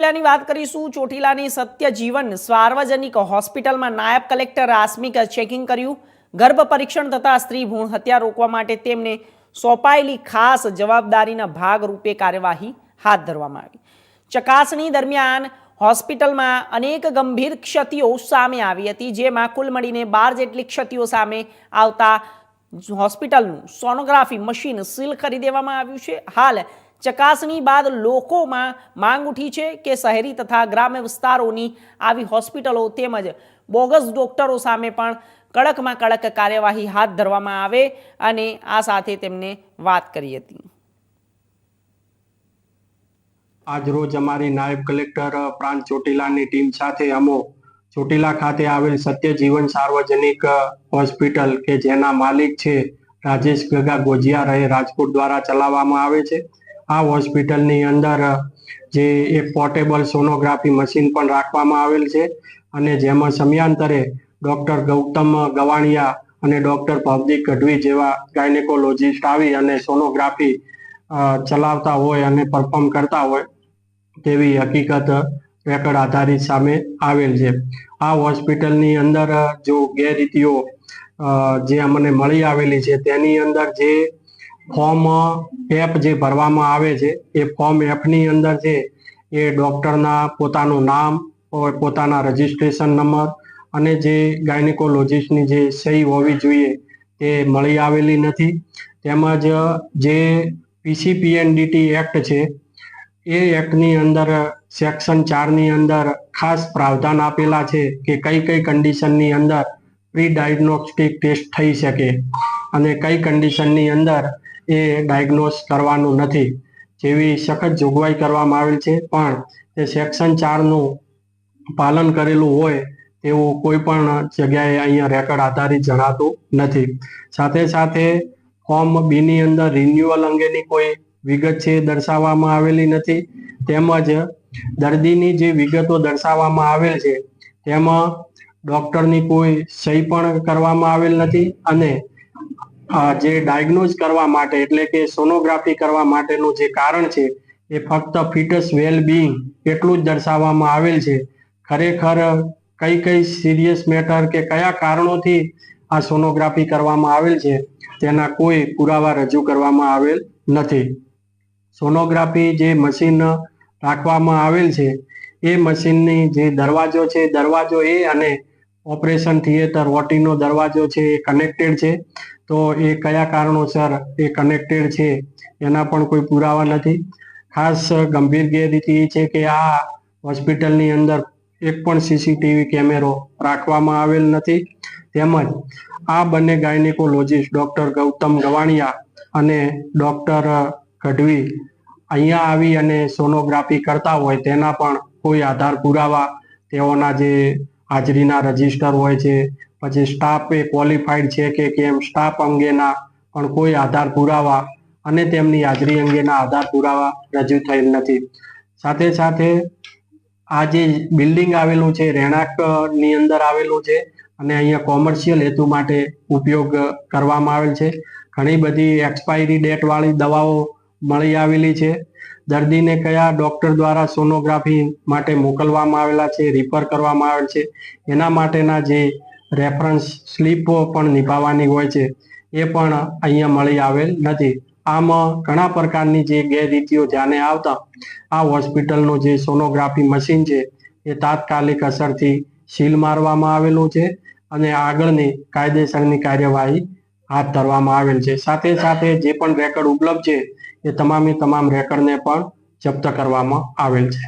ચોટીલાની વાત કરીશું ચોટીલાની સત્ય જીવન સાર્વજનિક હોસ્પિટલમાં નાયબ કલેક્ટર આસ્મિક ચેકિંગ કર્યું? ગર્ભ પરીક્ષણ તથા સ્ત્રી ભ્રૂણ હત્યા રોકવા માટે તેમને સોંપાયેલી ખાસ જવાબદારીના ભાગરૂપે કાર્યવાહી હાથ ધરવામાં આવી. ચકાસણી દરમિયાન હોસ્પિટલમાં અનેક ગંભીર ક્ષતિઓ સામે આવી હતી, જેમાં કુલ મળીને બાર જેટલી ક્ષતિઓ સામે આવતા હોસ્પિટલનું સોનોગ્રાફી મશીન સીલ કરી દેવામાં આવ્યું છે. હાલ ચકાસણી બાદ લોકોમાં માંગ ઉઠી છે કે શહેરી તથા ગ્રામ્ય વિસ્તારોની આવી હોસ્પિટલો તેમજ બોગસ ડોક્ટરો સામે પણ કડકમાં કડક કાર્યવાહી હાથ ધરવામાં આવે અને આ સાથે તેમને વાત કરી હતી. આજરોજ અમારી નાયબ કલેક્ટર પ્રાંત ચોટીલાની ટીમ સાથે અમો ચોટીલા ખાતે આવેલ સત્યજીવન સાર્વજનિક હોસ્પિટલ કે જેના માલિક છે રાજેશ ગગા ગોજિયા, રહે રાજકોટ દ્વારા ચલાવવામાં આવે છે. આ હોસ્પિટલની અંદર જે એક પોર્ટેબલ સોનોગ્રાફી મશીન પણ રાખવામાં આવેલ છે અને જેમાં સમયાંતરે ડૉક્ટર ગૌતમ ગવાણિયા અને ડૉક્ટર ભવદીપ ગઢવી જેવા ગાયનેકોલોજીસ્ટ આવી અને સોનોગ્રાફી ચલાવતા હોય અને પરફોર્મ કરતા હોય તેવી હકીકત રેકર્ડ આધારિત સામે આવેલ છે. આ હોસ્પિટલની અંદર જો ગેરરીતિઓ જે અમને મળી આવેલી છે તેની અંદર જે ફોર્મ એપ જે ભરવામાં આવે છે, એ ફોર્મ એફની અંદર છે એ ડૉક્ટરના પોતાનું નામ પોતાના રજિસ્ટ્રેશન નંબર અને જે ગાયનેકોલોજીસ્ટની જે સહી હોવી જોઈએ તે મળી આવેલી નથી. તેમજ જે પીસીપીએનડીટી એક્ટ છે, એ એક્ટની અંદર સેક્શન ચારની અંદર ખાસ પ્રાવધાન આપેલા છે કે કઈ કઈ કન્ડિશનની અંદર પ્રી ડાયગ્નોસ્ટિક ટેસ્ટ થઈ શકે અને કઈ કન્ડિશનની અંદર એ ડાયગ્નોસ કરવાનું નથી. જેવી સખત જોગવાઈ કરવામાં આવેલ છે, પણ તે સેક્શન ચારનું પાલન કરેલું હોય તેવું કોઈ પણ જગ્યાએ અહીંયા રેકર્ડ આધારિત જણાતું નથી. સાથે સાથે ફોર્મ બીની અંદર રિન્યુઅલ અંગેની કોઈ વિગત છે દર્શાવવામાં આવેલી નથી. તેમજ દર્દીની જે વિગતો દર્શાવવામાં આવેલ છે, તેમાં ડોક્ટરની કોઈ સહી પણ કરવામાં આવેલ નથી અને જે ડાયગ્નોઝ કરવા માટે, એટલે કે સોનોગ્રાફી કરવા માટેનું જે કારણ છે, એ ફક્ત ફિટસ વેલ બિંગ એટલું જ દર્શાવવામાં આવેલ છે. ખરેખર કઈ કઈ સિરિયસ મેટર કે કયા કારણોથી આ સોનોગ્રાફી કરવામાં આવેલ છે, તેના કોઈ પુરાવા રજૂ કરવામાં આવેલ નથી. સોનોગ્રાફી જે મશીન રાખવામાં આવેલ છે, એ મશીનની જે દરવાજો છે, દરવાજો એ અને ઓપરેશન થિયેટર ઓટીનો દરવાજો છે, એ કનેક્ટેડ છે. તો એ કયા કારણોસર એ કનેક્ટેડ છે, એના પણ કોઈ પુરાવા નથી. ખાસ ગંભીર ગેરરીતિ એ છે કે આ હોસ્પિટલની અંદર એક પણ સીસીટીવી કેમેરો રાખવામાં આવેલ નથી. તેમજ આ બંને ગાયનેકોલોજીસ્ટ ડોક્ટર ગૌતમ ગવાણિયા અને ડોક્ટર ગઢવી અહીંયા આવી અને સોનોગ્રાફી કરતા હોય તેના પણ કોઈ આધાર પુરાવા તેઓના જે હાજરીના રજિસ્ટર હોય છે. પછી સ્ટાફ એ ક્વોલિફાઈડ છે કે કેમ? સ્ટાફ અંગેના પણ કોઈ આધાર પુરાવા અને તેમની હાજરી અંગેના આધાર પુરાવા રજૂ થયેલ નથી. સાથે સાથે આ જે બિલ્ડિંગ આવેલું છે રહેણાંકની અંદર આવેલું છે અને અહીંયા કોમર્શિયલ હેતુ માટે ઉપયોગ કરવામાં આવેલ છે. ઘણી બધી એક્સપાયરી ડેટ વાળી દવાઓ મળી આવેલી છે. દર્દીને કયા ડોક્ટર દ્વારા સોનોગ્રાફી માટે મોકલવામાં આવેલા છે રિફર કરવામાં આવેલ છે, એના માટેના જે રેફરન્સ સ્લીપો પણ નિભાવવાની હોય છે, એ પણ અહીંયા મળી આવેલ નથી. આમાં ઘણા પ્રકારની જે ગેરરીતિઓ ધ્યાને આવતા, આ હોસ્પિટલનું જે સોનોગ્રાફી મશીન છે, એ તાત્કાલિક અસરથી સીલ મારવામાં આવેલું છે અને આગળની કાયદેસરની કાર્યવાહી હાથ ધરવામાં આવેલ છે. સાથે સાથે જે પણ રેકર્ડ ઉપલબ્ધ છે એ તમામે તમામ રેકર્ડને પણ જપ્ત કરવામાં આવેલ છે.